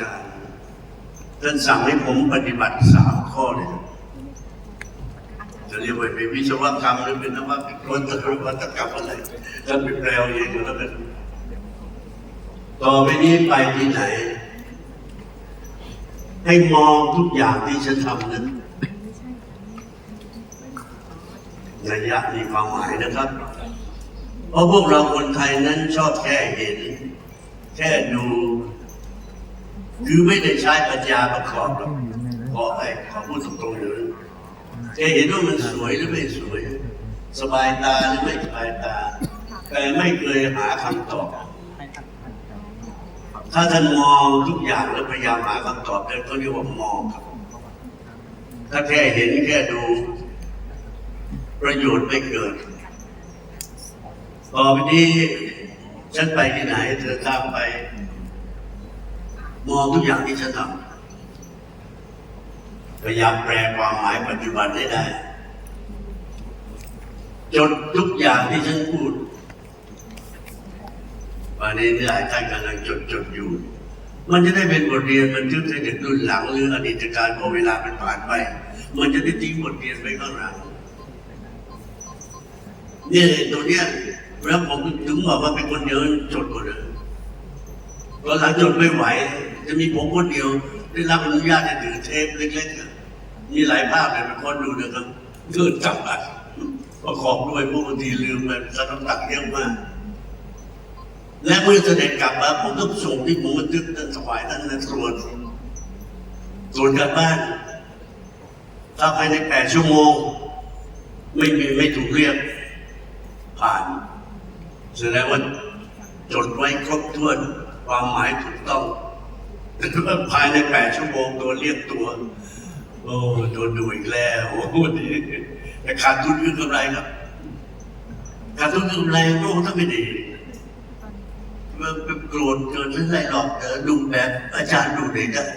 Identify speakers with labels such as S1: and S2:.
S1: อาจารย์ท่านสั่งให้ผมปฏิบัติสามข้อเลยจะเรียกว่าเป็นวิศวกรรมหรือเป็นนวัตกรรมหรือวัตกรรมอะไรท่านไปแปลเอาเองแล้วกันต่อไปนี้ไปที่ไหน ให้มองทุกอย่างที่ฉันทำนั้นระยะมีความหมายนะครับ เพราะพวกเราคนไทยนั้นชอบแค่เห็น แค่ดู คือไม่ได้ใช้ปัญญาประกอบหรอกขอให้ขอพูดตรงๆเลยแค่เห็นว่ามันสวยหรือไม่สวย สบายตาหรือไม่สบายตา แต่ไม่เคยหาคำตอบ ถ้าท่านมองทุกอย่างแล้วพยายามหาคำตอบนั่นก็เรียกว่ามองครับ ถ้าแค่เห็นแค่ดู ประโยชน์ไม่เกิดต่อไปนี้ฉันไปที่ไหน เธอตามไป มองทุกอย่างที่ฉันทำพยายามแปลความหมายปัจจุบันให้ได้จดทุกอย่างที่ฉันพูดวันนี้หลายท่านกำลังจดจดอยู่ มันจะได้เป็นบทเรียนบันทึกให้เด็กรุ่นหลังหรืออดีตการพอเวลาเป็นผ่านไป มันจะได้ทิ้งบทเรียนไปข้างหลังเนี่ยตัวเนี้ยแล้วผมถึงบอกว่าเป็นคนเดียวจดหมดเลยตอนหลังจดไม่ไหว จะมีผมคนเดียวได้รับอนุญาตให้ถือเทปเล็กๆมีหลายภาพเลยไปค้นดูนะครับเกิดจับอัดประกอบด้วยพวกบางทีลืมไปสน้ำตักเยอะมาก และเมื่อเสด็จกลับมาผมต้องส่งที่ผมบันทึกท่านถวายท่านนะตรวจตรวจกลับบ้านถ้าภายในแปดชั่วโมง ไม่มีไม่ถูกเรียก ผ่านแสดงว่าจดไว้ครบถ้วนความหมายถูกต้อง ภายในแปดชั่วโมงโดนเรียกตัว โอ้โดนดูอีกแล้วโอ้โหนี่แต่ขาดทุนคือกำไรครับขาดทุนคือกำไรโลกต้องไม่ดีมันเป็นโกรธเกินไม่ไรหรอกเดี๋ยวดูแบบอาจารย์ดูเด็กอะ